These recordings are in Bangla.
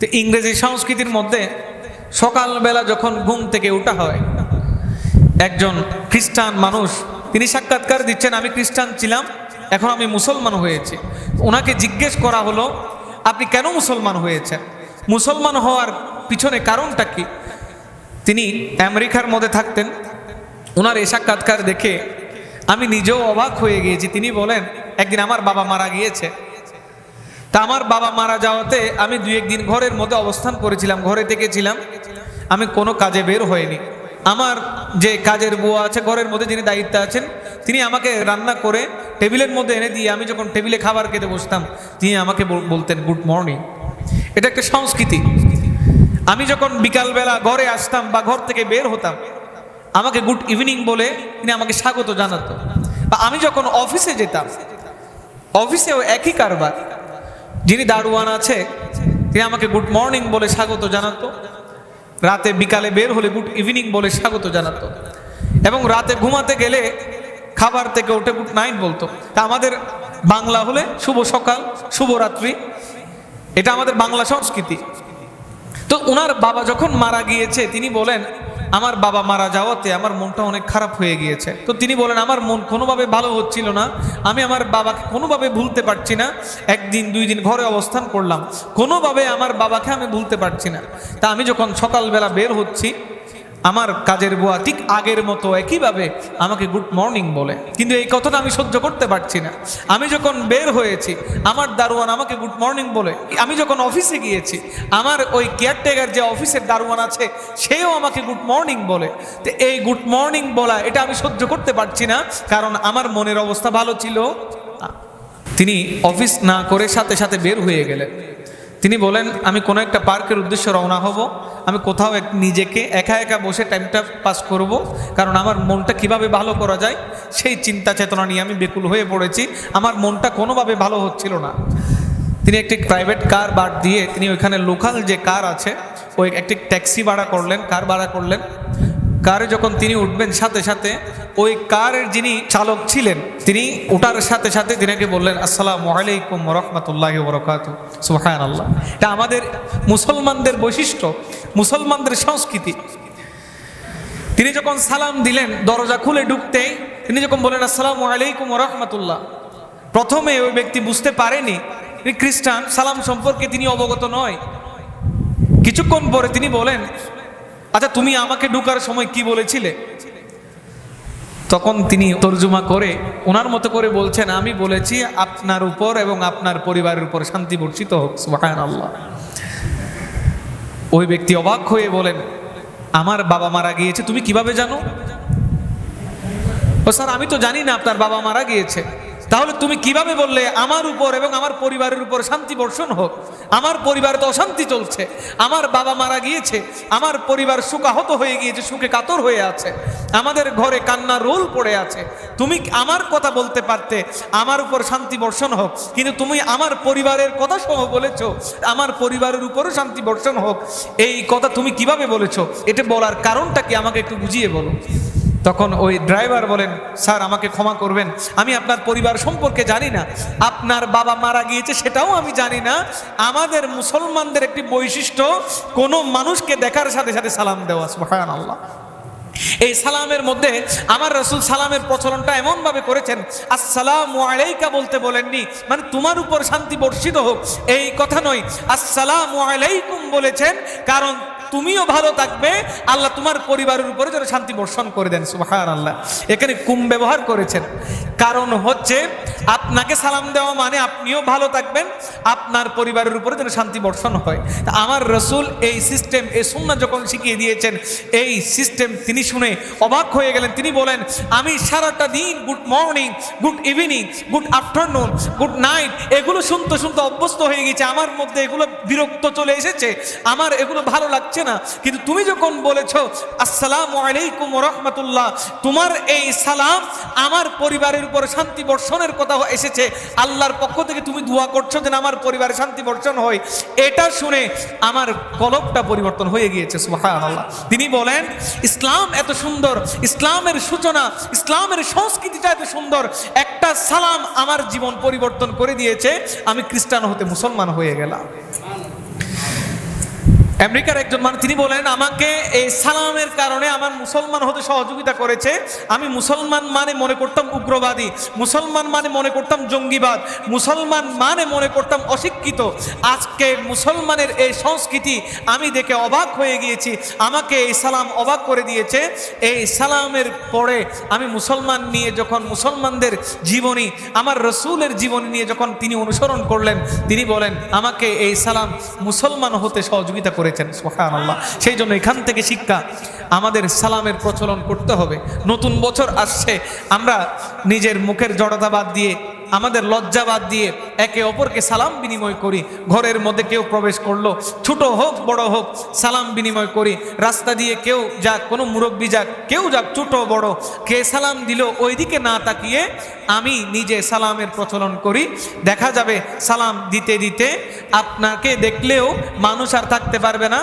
তো ইংরেজি সংস্কৃতির মধ্যে সকালবেলা যখন ঘুম থেকে ওঠা হয়, একজন খ্রিস্টান মানুষ, তিনি সাক্ষাৎকার দিচ্ছেন, আমি খ্রিস্টান ছিলাম, এখন আমি মুসলমান হয়েছি। ওনাকে জিজ্ঞেস করা হলো, আপনি কেন মুসলমান হয়েছেন? মুসলমান হওয়ার পিছনে কারণটা কি? তিনি আমেরিকার মধ্যে থাকতেন। ওনার এই সাক্ষাৎকার দেখে আমি নিজেও অবাক হয়ে গিয়েছি। তিনি বলেন, একদিন আমার বাবা মারা গিয়েছে। তা আমার বাবা মারা যাওয়াতে আমি দুই একদিন ঘরের মধ্যে অবস্থান করেছিলাম, ঘরে থেকে ছিলাম আমি কোনো কাজে বের হয়নি আমার যে কাজের বুয়া আছে, ঘরের মধ্যে যিনি দায়িত্বে আছেন, তিনি আমাকে রান্না করে টেবিলের মধ্যে এনে দিয়ে আমি যখন টেবিলে খাবার খেতে বসতাম, তিনি আমাকে বল- বলতেন, গুড মর্নিং। এটা একটা সংস্কৃতি। আমি যখন বিকালবেলা ঘরে আসতাম বা ঘর থেকে বের হতাম, আমাকে গুড ইভিনিং বলে তিনি আমাকে স্বাগত জানাতো। বা আমি যখন অফিসে যেতাম, অফিসেও একই কারবার। যিনি দারোয়ান আছে, তিনি আমাকে গুড মর্নিং বলে স্বাগত জানাতো। রাতে বিকালে বের হলে গুড ইভিনিং বলে স্বাগত জানাতো। এবং রাতে ঘুমাতে গেলে খাবার থেকে ওঠে গুড নাইট বলতো। তা আমাদের বাংলা হলে শুভ সকাল শুভরাত্রি এটা আমাদের বাংলা সংস্কৃতি। তো ওনার বাবা যখন মারা গিয়েছে, তিনি বলেন আমার বাবা মারা যাওয়াতে আমার মনটা অনেক খারাপ হয়ে গিয়েছে। তো তিনি বলেন, আমার মন কোনোভাবে ভালো হচ্ছিল না। আমি আমার বাবাকে কোনোভাবে ভুলতে পারছি না। একদিন, দুই দিন ঘরে অবস্থান করলাম। কোনোভাবে আমার বাবাকে আমি ভুলতে পারছি না। তা আমি যখন সকালবেলা বের হচ্ছি আমার কাজের বুয়া ঠিক আগের মতো একইভাবে আমাকে গুড মর্নিং বলে। কিন্তু এই কথাটা আমি সহ্য করতে পারছি না। আমি যখন বের হয়েছি, আমার দারোয়ান আমাকে গুড মর্নিং বলে। আমি যখন অফিসে গিয়েছি, আমার ওই কেয়ারটেকার যে অফিসের দারোয়ান আছে, সেও আমাকে গুড মর্নিং বলে। তো এই গুড মর্নিং বলা, এটা আমি সহ্য করতে পারছি না, কারণ আমার মনের অবস্থা ভালো ছিল। তিনি অফিস না করে সাথে সাথে বের হয়ে গেলেন। তিনি বলেন, আমি কোনো একটা পার্কের উদ্দেশ্যে রওনা হব। আমি কোথাও এক নিজেকে একা একা বসে টাইমটা পাস করব, কারণ আমার মনটা কীভাবে ভালো করা যায়, সেই চিন্তা চেতনা নিয়ে আমি বেকুল হয়ে পড়েছি। আমার মনটা কোনোভাবে ভালো হচ্ছিল না। তিনি একটি প্রাইভেট কার বাদ দিয়ে তিনি ওইখানে লোকাল যে কার আছে, ওই একটি ট্যাক্সি ভাড়া করলেন কার ভাড়া করলেন। কারে যখন তিনি উঠবেন, সাথে সাথে ওই কারের যিনি চালক ছিলেন, তিনি ওঠার সাথে সাথে তিনাকে বললেন, আসসালামু আলাইকুম রহমতুল্লাহ বরকাত সুহান আল্লাহ এটা আমাদের মুসলমানদের বৈশিষ্ট্য। মুসলমানদের সংস্কৃতি। তিনি যখন সালাম দিলেন, দরজা খুলে ঢুকতেই তিনি যখন বলেন, আসসালামু আলাইকুম রহমতুল্লাহ। প্রথমে ওই ব্যক্তি বুঝতে পারেনি, তিনি খ্রিস্টান, সালাম সম্পর্কে তিনি অবগত নয়। কিছুক্ষণ পরে তিনি বলেন আচ্ছা তুমি আমাকে ঢুকার সময় কি বলেছিলে? তখন তিনি তর্জুমা করে, ওনার মতো করে বলছেন, আমি বলেছি, আপনার উপর এবং আপনার পরিবারের উপর শান্তি বর্ষিত হোক সুবাহান আল্লাহ ওই ব্যক্তি অবাক হয়ে বলেন, আমার বাবা মারা গিয়েছে, তুমি কীভাবে জানো? ও স্যার, আমি তো জানি না আপনার বাবা মারা গিয়েছে। তাহলে তুমি কীভাবে বললে, আমার উপর এবং আমার পরিবারের উপর শান্তি বর্ষণ হোক, আমার পরিবার তো অশান্তি চলছে, আমার বাবা মারা গিয়েছে, আমার পরিবার সুখাহত হয়ে গিয়েছে, সুখে কাতর হয়ে আছে, আমাদের ঘরে কান্না রোল পড়ে আছে, তুমি আমার কথা বলতে পারতে, আমার উপর শান্তি বর্ষণ হোক, কিন্তু তুমি আমার পরিবারের কথা সহ বলেছ, আমার পরিবারের উপরও শান্তি বর্ষণ হোক, এই কথা তুমি কীভাবে বলেছ, এটা বলার কারণটা কি আমাকে একটু বুঝিয়ে বলো? তখন ওই ড্রাইভার বলেন, স্যার, আমাকে ক্ষমা করবেন। আমি আপনার পরিবার সম্পর্কে জানি না। আপনার বাবা মারা গিয়েছে সেটাও আমি জানি না। আমাদের মুসলমানদের একটি বৈশিষ্ট্য, কোনো মানুষকে দেখার সাথে সাথে সালাম দেওয়া সুবহান আল্লাহ এই সালামের মধ্যে আমার রসুল সালামের প্রচলনটা এমনভাবে করেছেন, আসসালাম আলাইকা বলতে বলেননি। মানে তোমার উপর শান্তি বর্ষিত হোক, এই কথা নয়। আসসালাম আলাইকুম বলেছেন, কারণ তুমিও ভালো থাকবে, আল্লাহ তোমার পরিবারের উপরে যেন শান্তি বর্ষণ করে দেন সুহান আল্লাহ এখানে কুম ব্যবহার করেছেন। কারণ হচ্ছে আপনাকে সালাম দেওয়া মানে আপনিও ভালো থাকবেন, আপনার পরিবারের উপরে যেন শান্তি বর্ষণ হয়। তা আমার রসুল এই সিস্টেম এই সুন্না যখন শিখিয়ে দিয়েছেন, এই সিস্টেম তিনি শুনে অবাক হয়ে গেলেন। তিনি বলেন, আমি সারাটা দিন good morning good evening good afternoon good night এগুলো শুনতে শুনতে অভ্যস্ত হয়ে গেছে। আমার মধ্যে এগুলো বিরক্ত চলে এসেছে, আমার এগুলো ভালো লাগছে না। কিন্তু তুমি যখন বলেছ, আসসালামু আলাইকুম রহমতুল্লাহ তোমার এই সালাম আমার পরিবারের উপর শান্তি বর্ষণের কথা এসেছে, আল্লাহর পক্ষ থেকে তুমি দোয়া করছ যেন আমার পরিবারে শান্তি বর্ষণ হয়। এটা শুনে আমার কলবটা পরিবর্তন হয়ে গিয়েছে, সুবহানাল্লাহ। তিনি বলেন, ইসলাম এত সুন্দর, ইসলামের সূচনা, ইসলামের সংস্কৃতিটা এত সুন্দর, একটা সালাম আমার জীবন পরিবর্তন করে দিয়েছে, আমি খ্রিস্টান হতে মুসলমান হয়ে গেলাম। আমেরিকার একজন মানুষ, তিনি বলেন, আমাকে এই সালামের কারণে আমার মুসলমান হতে সহযোগিতা করেছে। আমি মুসলমান মানে মনে করতাম উগ্রবাদী, মুসলমান মানে মনে করতাম জঙ্গিবাদ, মুসলমান মানে মনে করতাম অশিক্ষিত। আজকে মুসলমানের এই সংস্কৃতি আমি দেখে অবাক হয়ে গিয়েছি। আমাকে এই সালাম অবাক করে দিয়েছে। এই সালামের পরে আমি মুসলমান নিয়ে যখন মুসলমানদের জীবনী, আমার রসুলের জীবনী নিয়ে যখন তিনি অনুসরণ করলেন, তিনি বলেন, আমাকে এই সালাম মুসলমান হতে সহযোগিতা করেছেন সোহান আল্লাহ সেই জন্য এখান থেকে শিক্ষা আমাদের সালামের প্রচলন করতে হবে। নতুন বছর আসছে, আমরা নিজের মুখের জড়তা বাদ দিয়ে আমাদের লজ্জা বাদ দিয়ে একে অপরকে সালাম বিনিময় করি। ঘরের মধ্যে কেউ প্রবেশ করল, ছোট হোক, বড় হোক, সালাম বিনিময় করি। রাস্তা দিয়ে কেউ যাক, কোনো মুরব্বী যাক, কেউ যাক, ছোট, বড়, কে সালাম দিল ওইদিকে না তাকিয়ে আমি নিজে সালামের প্রচলন করি। দেখা যাবে সালাম দিতে দিতে আপনাকে দেখলেও মানুষ আর থাকতে পারবে না।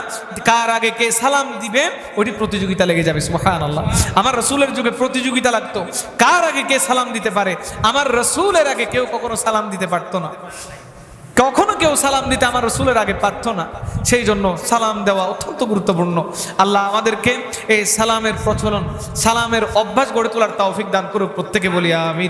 কার আগে কে সালাম দিবে ওটি প্রতিযোগিতা লেগে যাবে সুহান আল্লাহ আমার রসুলের যুগে প্রতিযোগিতা লাগতো। কার আগে কে সালাম দিতে পারে? আমার রসুলের আগে কেউ কখনো সালাম দিতে পারত না। কখনো কেউ সালাম দিতে আমার রসুলের আগে পারত না। সেই জন্য সালাম দেওয়া অত্যন্ত গুরুত্বপূর্ণ। আল্লাহ আমাদেরকে এই সালামের প্রচলন, সালামের অভ্যাস গড়ে তোলার তৌফিক দান করুক প্রত্যেকে বলি, আমিন।